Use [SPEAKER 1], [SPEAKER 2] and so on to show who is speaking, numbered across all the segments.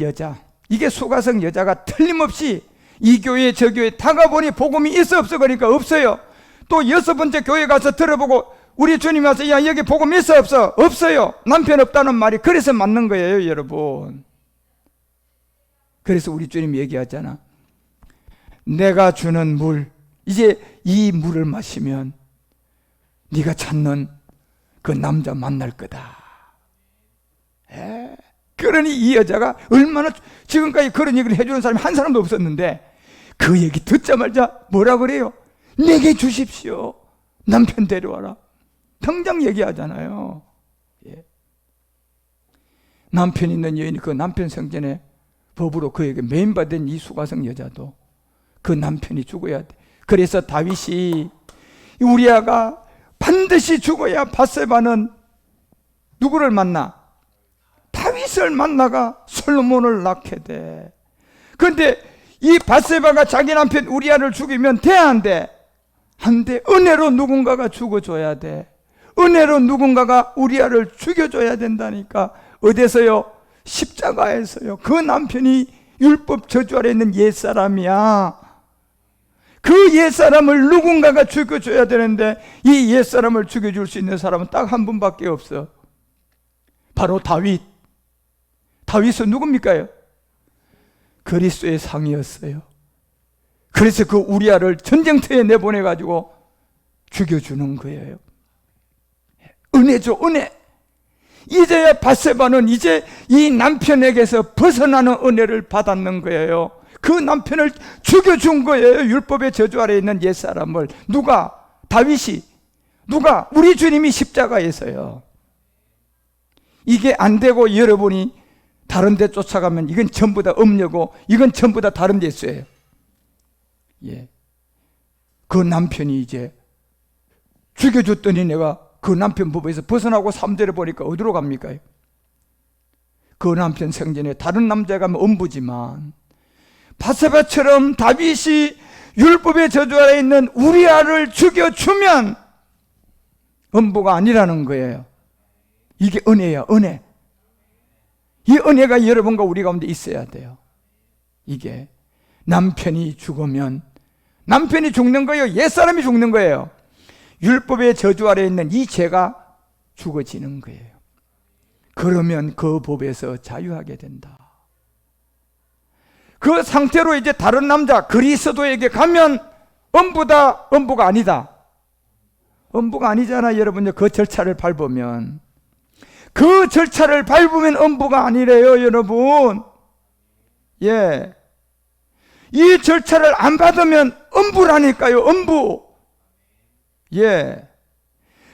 [SPEAKER 1] 여자. 이게 수가성 여자가 틀림없이 이 교회 저 교회 다가보니 복음이 있어 없어 그러니까 없어요. 또 여섯 번째 교회 가서 들어보고 우리 주님 와서 야 여기 복음 있어 없어? 없어요. 남편 없다는 말이 그래서 맞는 거예요 여러분. 그래서 우리 주님 얘기하잖아. 내가 주는 물 이제 이 물을 마시면 네가 찾는 그 남자 만날 거다. 에? 그러니 이 여자가 얼마나 지금까지 그런 얘기를 해주는 사람이 한 사람도 없었는데 그 얘기 듣자마자 뭐라 그래요? 내게 주십시오. 남편 데려와라. 당장 얘기하잖아요. 예. 남편 있는 여인이 그 남편 생전에 법으로 그에게 매인받은 이 수가성 여자도 그 남편이 죽어야 돼. 그래서 다윗이 우리아가 반드시 죽어야 바세바는 누구를 만나? 다윗을 만나가 솔로몬을 낳게 돼. 그런데 이 바세바가 자기 남편 우리아를 죽이면 돼, 안 돼? 안 돼. 은혜로 누군가가 죽어줘야 돼. 은혜로 누군가가 우리아를 죽여줘야 된다니까. 어디서요? 십자가에서요. 그 남편이 율법 저주 아래 있는 옛사람이야. 그 옛사람을 누군가가 죽여줘야 되는데 이 옛사람을 죽여줄 수 있는 사람은 딱 한 분밖에 없어. 바로 다윗. 다윗은 누굽니까요? 그리스도의 상이었어요. 그래서 그 우리아를 전쟁터에 내보내 가지고 죽여주는 거예요. 은혜죠, 은혜. 이제야 바세바는 이제 이 남편에게서 벗어나는 은혜를 받았는 거예요. 그 남편을 죽여준 거예요. 율법의 저주 아래 있는 옛사람을. 누가? 다윗이. 누가? 우리 주님이 십자가에서요. 이게 안 되고 여러분이 다른 데 쫓아가면 이건 전부 다 음녀고 이건 전부 다 다른 데 있어요. 예. 그 남편이 이제 죽여줬더니 내가 그 남편 부부에서 벗어나고 3절에 보니까 어디로 갑니까? 그 남편 생전에 다른 남자가 음부지만 바세바처럼 다윗이 율법의 저주 아래 있는 우리아를 죽여주면 음부가 아니라는 거예요. 이게 은혜야, 은혜. 이 은혜가 여러분과 우리 가운데 있어야 돼요. 이게 남편이 죽으면 남편이 죽는 거예요. 옛사람이 죽는 거예요. 율법의 저주 아래 있는 이 죄가 죽어지는 거예요. 그러면 그 법에서 자유하게 된다. 그 상태로 이제 다른 남자 그리스도에게 가면 엄부다, 엄부가 아니다. 엄부가 아니잖아, 여러분. 그 절차를 밟으면. 그 절차를 밟으면 엄부가 아니래요, 여러분. 예. 이 절차를 안 받으면 엄부라니까요, 엄부. 예.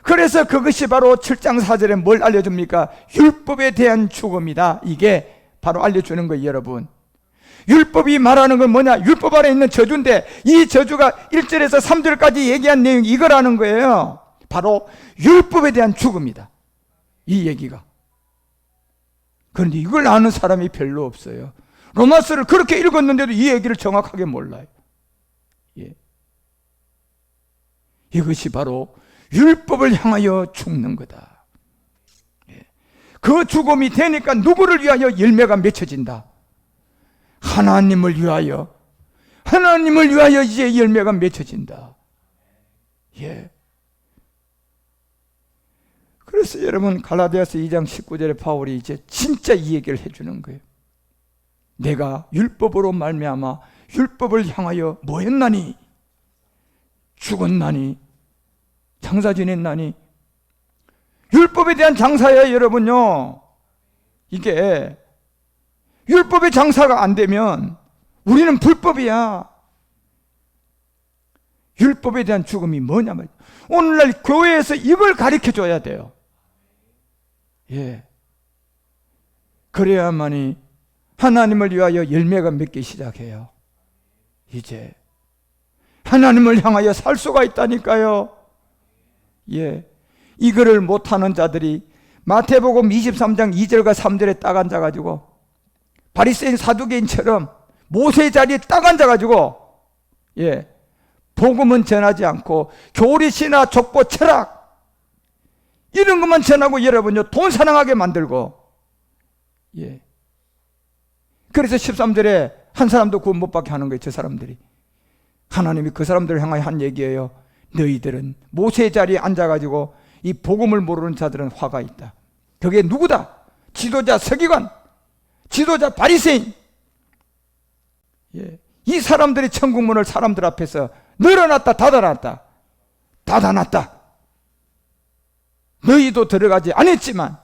[SPEAKER 1] 그래서 그것이 바로 7장 4절에 뭘 알려줍니까? 율법에 대한 죽음이다. 이게 바로 알려주는 거예요, 여러분. 율법이 말하는 건 뭐냐? 율법 아래 있는 저주인데 이 저주가 1절에서 3절까지 얘기한 내용이 이거라는 거예요. 바로 율법에 대한 죽음이다. 이 얘기가. 그런데 이걸 아는 사람이 별로 없어요. 로마서를 그렇게 읽었는데도 이 얘기를 정확하게 몰라요. 예. 이것이 바로 율법을 향하여 죽는 거다. 예. 그 죽음이 되니까 누구를 위하여 열매가 맺혀진다. 하나님을 위하여, 하나님을 위하여 이제 열매가 맺혀진다. 예. 그래서 여러분 갈라디아서 2장 19절에 바울이 이제 진짜 이 얘기를 해주는 거예요. 내가 율법으로 말미암아 율법을 향하여 뭐 했나니? 죽었나니? 장사 지냈나니? 율법에 대한 장사야 여러분요. 이게 율법의 장사가 안 되면 우리는 불법이야. 율법에 대한 죽음이 뭐냐면 오늘날 교회에서 이걸 가르쳐 줘야 돼요. 예. 그래야만이 하나님을 위하여 열매가 맺기 시작해요. 이제 하나님을 향하여 살 수가 있다니까요. 예. 이거를 못하는 자들이 마태복음 23장 2절과 3절에 딱 앉아가지고 바리새인 사두개인처럼 모세 자리에 딱 앉아가지고 예 복음은 전하지 않고 교리시나 족보 철학 이런 것만 전하고 여러분요 돈 사랑하게 만들고 예 그래서 13절에 한 사람도 구원 못 받게 하는 거예요, 저 사람들이. 하나님이 그 사람들을 향하여 한 얘기예요. 너희들은 모세 자리에 앉아가지고 이 복음을 모르는 자들은 화가 있다. 그게 누구다? 지도자 서기관, 지도자 바리새인. 예. 이 사람들이 천국문을 사람들 앞에서 늘어났다 닫아놨다 닫아놨다 너희도 들어가지 않았지만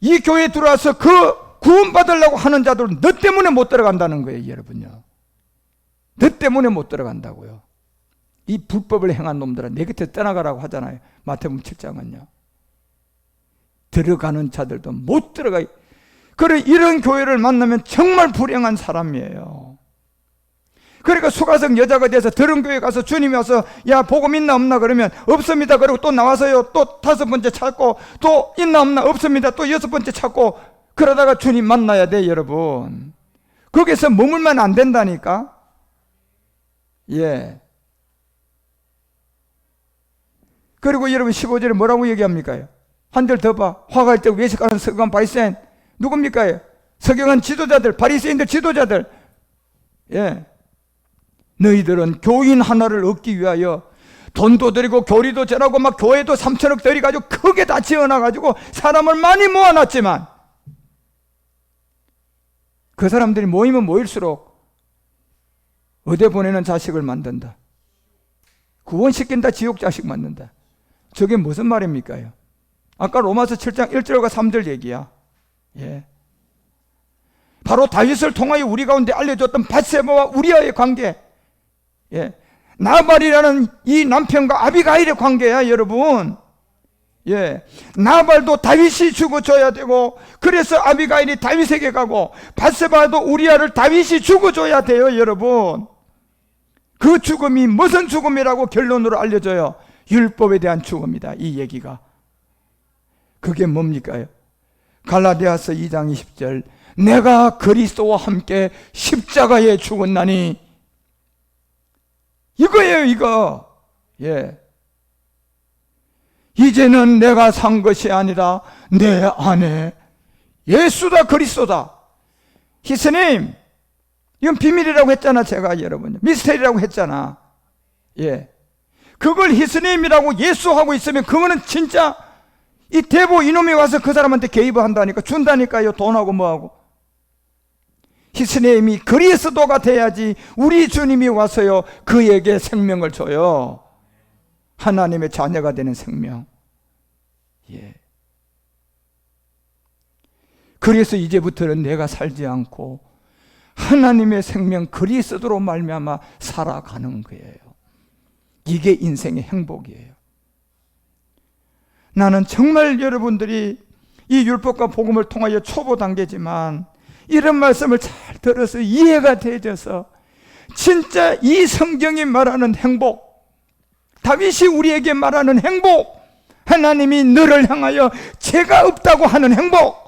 [SPEAKER 1] 이 교회에 들어와서 그 구원받으려고 하는 자들은 너 때문에 못 들어간다는 거예요 여러분요. 너 때문에 못 들어간다고요. 이 불법을 행한 놈들은 내 곁에 떠나가라고 하잖아요. 마태복음 7장은요. 들어가는 자들도 못 들어가 그래 이런 교회를 만나면 정말 불행한 사람이에요 그러니까 수가성 여자가 돼서 들은 교회 가서 주님이 와서 야 복음 있나 없나 그러면 없습니다. 그리고 또 나와서요 또 다섯 번째 찾고 또 있나 없나 없습니다. 또 여섯 번째 찾고 그러다가 주님 만나야 돼 여러분. 거기서 머물면 안 된다니까. 예. 그리고 여러분 15절에 뭐라고 얘기합니까? 한절 더 봐. 화가 있다고 외식하는 서기관 바리새인 누굽니까? 서기관 지도자들 바리새인들 지도자들 예. 너희들은 교인 하나를 얻기 위하여 돈도 들이고 교리도 전하고 막 교회도 3천억 들이가지고 크게 다 지어놔가지고 사람을 많이 모아놨지만 그 사람들이 모이면 모일수록 어디 보내는 자식을 만든다. 구원시킨다 지옥 자식 만든다. 저게 무슨 말입니까요? 아까 로마서 7장 1절과 3절 얘기야. 예. 바로 다윗을 통하여 우리 가운데 알려줬던 바세바와 우리와의 관계. 예. 나발이라는 이 남편과 아비가일의 관계야, 여러분. 예. 나발도 다윗이 죽어줘야 되고, 그래서 아비가일이 다윗에게 가고, 바세바도 우리아를 다윗이 죽어줘야 돼요, 여러분. 그 죽음이 무슨 죽음이라고 결론으로 알려져요? 율법에 대한 죽음이다, 이 얘기가. 그게 뭡니까요? 갈라디아서 2장 20절. 내가 그리스도와 함께 십자가에 죽었나니 이거예요, 이거. 예. 이제는 내가 산 것이 아니라 내 안에 예수다 그리스도다. 히스님, 이건 비밀이라고 했잖아, 제가 여러분. 미스테리라고 했잖아. 예. 그걸 히스님이라고 예수하고 있으면 그거는 진짜 이 대보 이놈이 와서 그 사람한테 개입을 한다니까 준다니까요 돈하고 뭐하고 히스님이 그리스도가 돼야지 우리 주님이 와서요 그에게 생명을 줘요. 하나님의 자녀가 되는 생명. 예. 그래서 이제부터는 내가 살지 않고 하나님의 생명 그리스도로 말미암아 살아가는 거예요. 이게 인생의 행복이에요. 나는 정말 여러분들이 이 율법과 복음을 통하여 초보 단계지만 이런 말씀을 잘 들어서 이해가 되져서 진짜 이 성경이 말하는 행복, 다윗이 우리에게 말하는 행복, 하나님이 너를 향하여 죄가 없다고 하는 행복,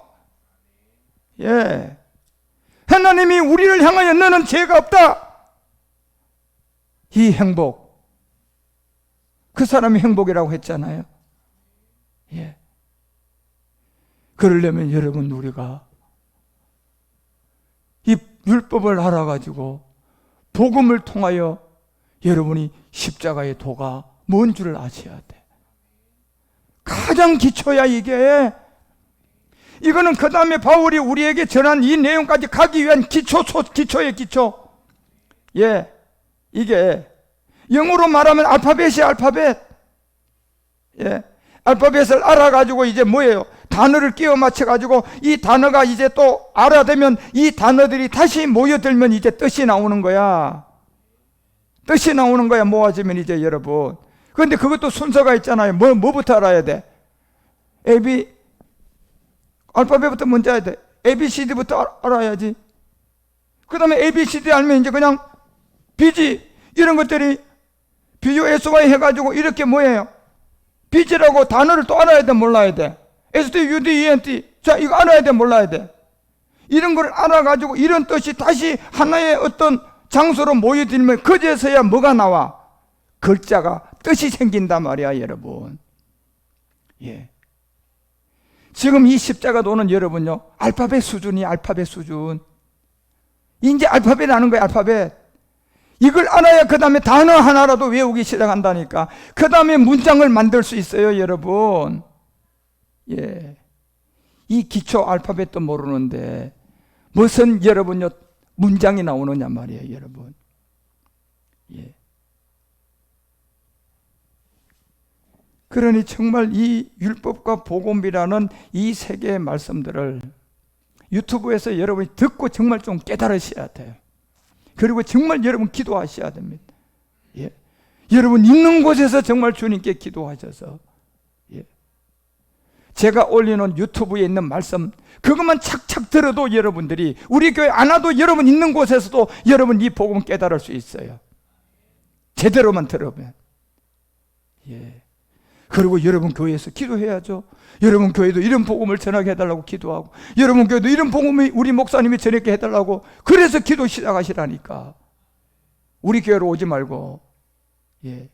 [SPEAKER 1] 예. 하나님이 우리를 향하여 너는 죄가 없다. 이 행복. 그 사람이 행복이라고 했잖아요. 예. 그러려면 여러분 우리가 이 율법을 알아가지고 복음을 통하여 여러분이 십자가의 도가 뭔 줄을 아셔야 돼. 가장 기초야 이게. 이거는 그 다음에 바울이 우리에게 전한 이 내용까지 가기 위한 기초, 기초의 기초. 예. 이게 영어로 말하면 알파벳이 알파벳. 예. 알파벳을 알아가지고 이제 뭐예요? 단어를 끼워 맞춰 가지고 이 단어가 이제 또 알아되면 이 단어들이 다시 모여들면 이제 뜻이 나오는 거야. 뜻이 나오는 거야, 모아지면 이제 여러분. 그런데 그것도 순서가 있잖아요. 뭐, 뭐부터 알아야 돼? A, B, 알파벳부터 먼저 해야 돼. A, B, C, D부터 알아야지. 그 다음에 A, B, C, D 알면 이제 그냥 B지. 이런 것들이 비교 SY 해가지고 이렇게 뭐예요? B지라고 단어를 또 알아야 돼, 몰라야 돼? SD, UD, ENT. 자, 이거 알아야 돼, 몰라야 돼? 이런 걸 알아가지고 이런 뜻이 다시 하나의 어떤 장소로 모여들면 그제서야 뭐가 나와? 글자가 뜻이 생긴단 말이야, 여러분. 예. 지금 이 십자가 도는 여러분요, 알파벳 수준이 알파벳 수준. 이제 알파벳 아는 거야, 알파벳. 이걸 알아야 그 다음에 단어 하나라도 외우기 시작한다니까. 그 다음에 문장을 만들 수 있어요, 여러분. 예. 이 기초 알파벳도 모르는데 무슨 여러분요 문장이 나오느냐 말이에요, 여러분. 예. 그러니 정말 이 율법과 복음이라는 이 세 개의 말씀들을 유튜브에서 여러분이 듣고 정말 좀 깨달으셔야 돼요. 그리고 정말 여러분 기도하셔야 됩니다. 예. 여러분 있는 곳에서 정말 주님께 기도하셔서 예. 제가 올리는 유튜브에 있는 말씀 그것만 착착 들어도 여러분들이 우리 교회 안 와도 여러분 있는 곳에서도 여러분 이 복음 깨달을 수 있어요. 제대로만 들으면. 예. 그리고 여러분 교회에서 기도해야죠. 여러분 교회도 이런 복음을 전하게 해달라고 기도하고, 여러분 교회도 이런 복음을 우리 목사님이 전하게 해달라고, 그래서 기도 시작하시라니까. 우리 교회로 오지 말고, 예.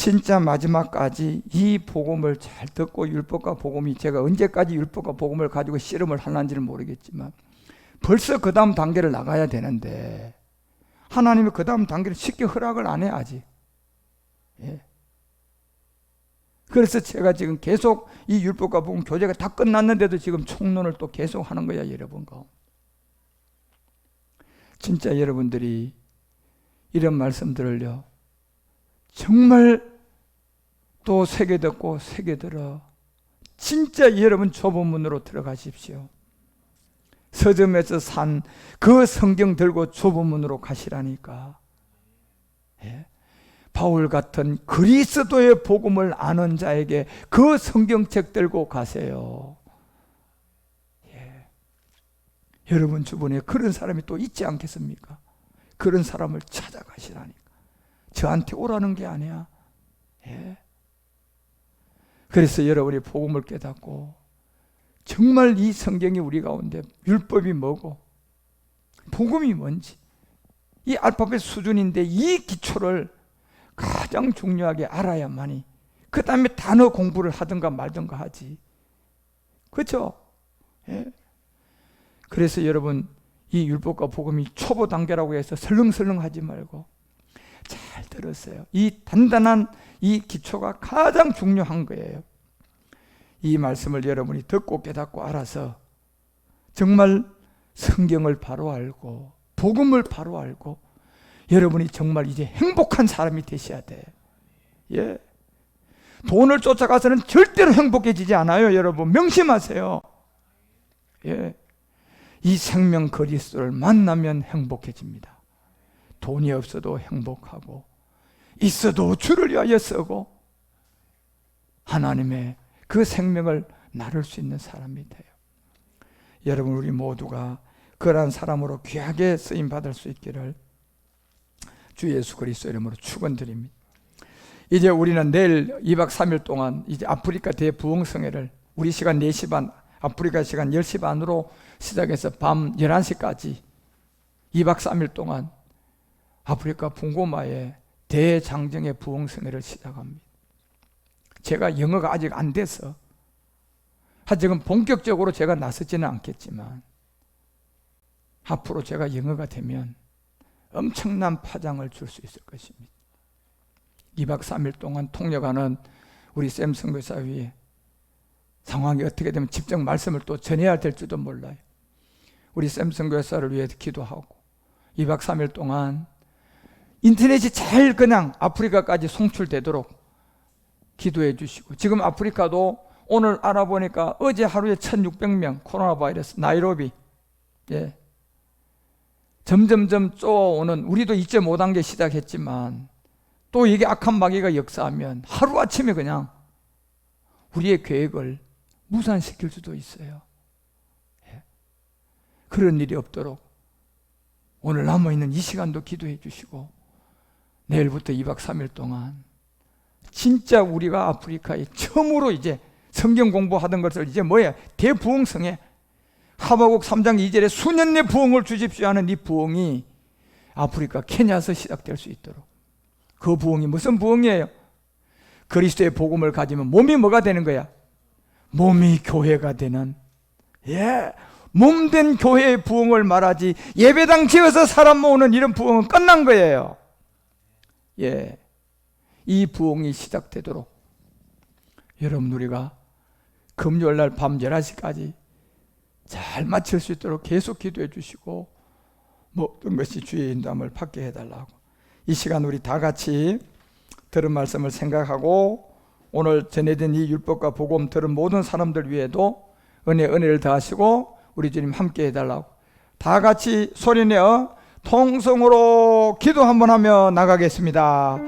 [SPEAKER 1] 진짜 마지막까지 이 복음을 잘 듣고 율법과 복음이 제가 언제까지 율법과 복음을 가지고 씨름을 하는지는 모르겠지만 벌써 그 다음 단계를 나가야 되는데 하나님이 그 다음 단계를 쉽게 허락을 안 해, 아직. 예. 그래서 제가 지금 계속 이 율법과 복음 교제가 다 끝났는데도 지금 총론을 또 계속 하는 거야, 여러분과. 진짜 여러분들이 이런 말씀들을요, 정말 또 새겨 듣고 새겨 들어. 진짜 여러분 좁은 문으로 들어가십시오. 서점에서 산 그 성경 들고 좁은 문으로 가시라니까. 예. 바울 같은 그리스도의 복음을 아는 자에게 그 성경책 들고 가세요. 예. 여러분 주변에 그런 사람이 또 있지 않겠습니까? 그런 사람을 찾아가시라니까. 저한테 오라는 게 아니야. 예. 그래서 여러분이 복음을 깨닫고 정말 이 성경이 우리 가운데 율법이 뭐고 복음이 뭔지 이 알파벳 수준인데 이 기초를 가장 중요하게 알아야만이 그 다음에 단어 공부를 하든가 말든가 하지 그렇죠? 예. 그래서 여러분 이 율법과 복음이 초보 단계라고 해서 설렁설렁 하지 말고 잘 들었어요. 이 단단한 이 기초가 가장 중요한 거예요. 이 말씀을 여러분이 듣고 깨닫고 알아서 정말 성경을 바로 알고 복음을 바로 알고 여러분이 정말 이제 행복한 사람이 되셔야 돼. 예. 돈을 쫓아가서는 절대로 행복해지지 않아요, 여러분. 명심하세요. 예. 이 생명 그리스도를 만나면 행복해집니다. 돈이 없어도 행복하고 있어도 주를 위하여 쓰고 하나님의 그 생명을 나눌 수 있는 사람이 돼요. 여러분 우리 모두가 그러한 사람으로 귀하게 쓰임 받을 수 있기를 주 예수 그리스도 이름으로 축원드립니다. 이제 우리는 내일 2박 3일 동안 이제 아프리카 대부흥성회를 우리 시간 4시 반, 아프리카 시간 10시 반으로 시작해서 밤 11시까지 2박 3일 동안 아프리카 분고마에 대장정의 부흥성회를 시작합니다. 제가 영어가 아직 안 돼서 아직은 본격적으로 제가 나서지는 않겠지만 앞으로 제가 영어가 되면 엄청난 파장을 줄 수 있을 것입니다. 2박 3일 동안 통역하는 우리 샘 선교사 위에 상황이 어떻게 되면 직접 말씀을 또 전해야 될지도 몰라요. 우리 샘 선교사를 위해 기도하고 2박 3일 동안 인터넷이 잘 그냥 아프리카까지 송출되도록 기도해 주시고 지금 아프리카도 오늘 알아보니까 어제 하루에 1600명 코로나 바이러스 나이로비 예. 점점점 쪼아오는 우리도 2.5단계 시작했지만 또 이게 악한 마귀가 역사하면 하루아침에 그냥 우리의 계획을 무산시킬 수도 있어요. 예. 그런 일이 없도록 오늘 남아있는 이 시간도 기도해 주시고 내일부터 2박 3일 동안 진짜 우리가 아프리카에 처음으로 이제 성경 공부하던 것을 이제 뭐야? 대부흥성에 하바국 3장 2절에 수년 내 부흥을 주십시오 하는 이 부흥이 아프리카 케냐에서 시작될 수 있도록 그 부흥이 무슨 부흥이에요? 그리스도의 복음을 가지면 몸이 뭐가 되는 거야? 몸이 교회가 되는 예. 몸된 교회의 부흥을 말하지 예배당 지어서 사람 모으는 이런 부흥은 끝난 거예요. 예. 이 부흥이 시작되도록 여러분 우리가 금요일 날밤 11시까지 잘 마칠 수 있도록 계속 기도해 주시고 모든 것이 주의 인도함을 받게 해달라고 이 시간 우리 다 같이 들은 말씀을 생각하고 오늘 전해진 이 율법과 복음 들은 모든 사람들 위에도 은혜 은혜를 더하시고 우리 주님 함께 해달라고 다 같이 소리내어 통성으로 기도 한번 하며 나가겠습니다.